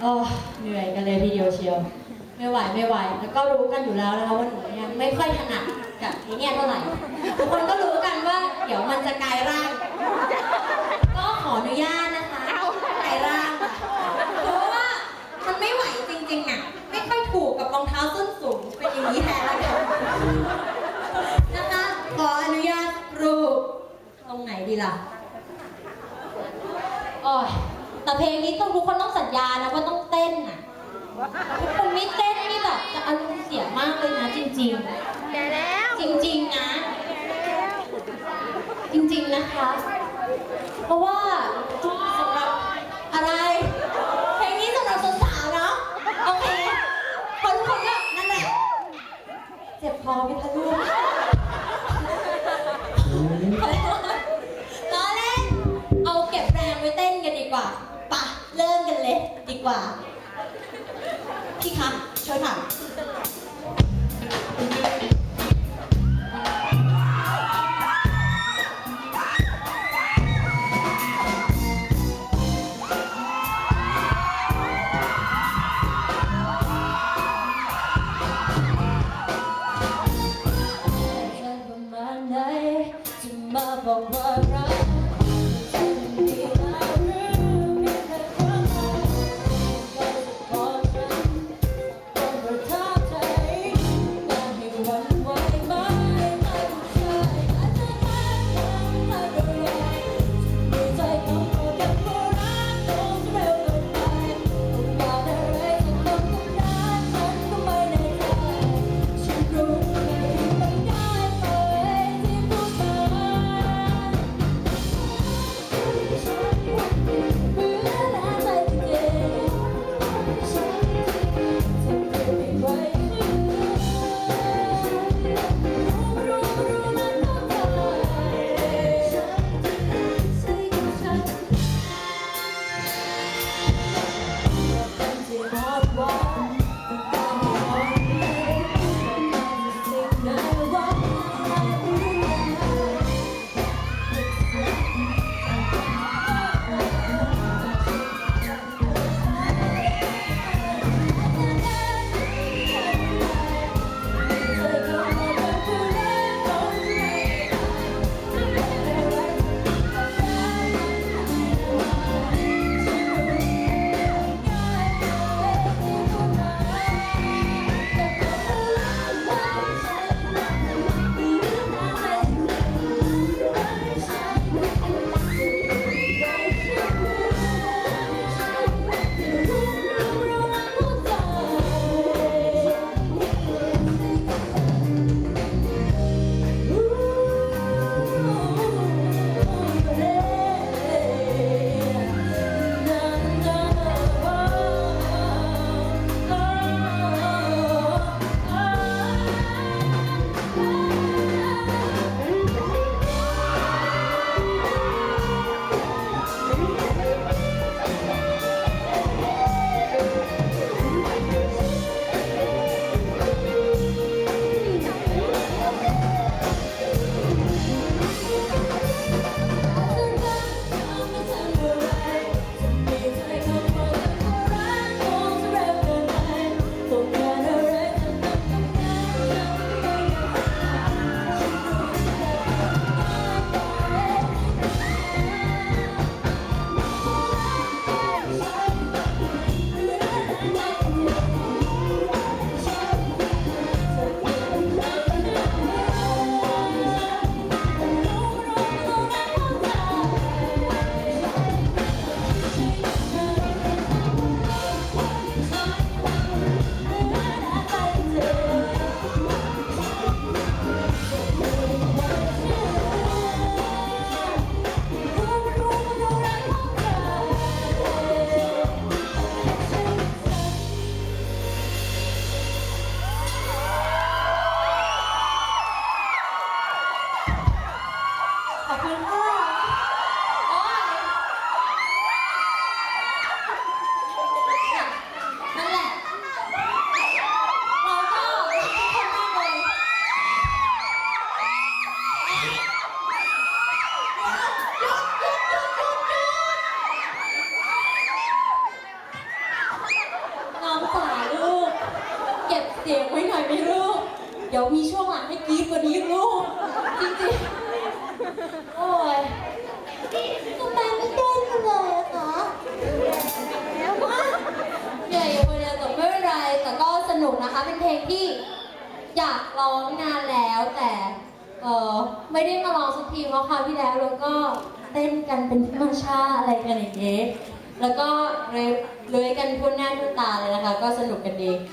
โอ้เหนื่อยกันเลยทีเดียวเชียว ไม่ไหวไม่ไหว แล้วก็รู้กันอยู่แล้วนะคะว่าหนูเนี่ยไม่ค่อยถนัดกับไอ้เนี่ยเท่าไหร่ทุกคนก็รู้กันว่า เดี๋ยวมันจะกลายร่าง ก็ขออนุญาตนะคะกลายร่างเพราะว่ามันไม่ไหวจริงๆอะไม่ค่อยถูกกับรองเท้าส้นสูงเป็นอย่างนี้แทนแล้วกันนะคะขออนุญาตรูปตรงไหนดีล่ะอ้ย แต่เพลงนี้ต้องทุกคนต้องสัญญานะว่าต้องเต้นน่ะทุกคนไม่เต้นนี่แบบจะอารมณ์เสียมากเลยนะจริงแก่แล้วๆจริง ๆนะ จริงๆนะคะ เพราะว่าสำหรับอะไร เพลงนี้สำหรับสาวๆเนาะโอเคคนคนก็นั่นแหละเจ็บคอไหมคะลูก ล้อเล่น เอาเก็บแรงไว้เต้นกันดีกว่าปะเริ่มกันเลยดีกว่า พี่ ช่วยค่ะประมาณไหนจะมาบอกว่ารัก เสียงไว้หน่อยไหม่ลูก เดี๋ยวมีช่วงหลังให้กรี๊ดกว่านี้ลูก จริงๆ โอ้ยทำไมไม่เต้นกันเลยอะคะเหนื่อยอยู่คนเดียวแต่ไม่เป็นไร แต่ก็สนุกนะคะ เป็นเพลงที่อยากร้องนานแล้วแต่เออไม่ได้มาร้องสักทีเพราะคราวที่แล้วเราก็เต้นกันเป็นธรรมชาติอะไรกันอย่างเงี้ยแล้วก็เลยเลยกันพุ่นหน้าพุ่นตาเลยนะคะ ก็สนุกกันดี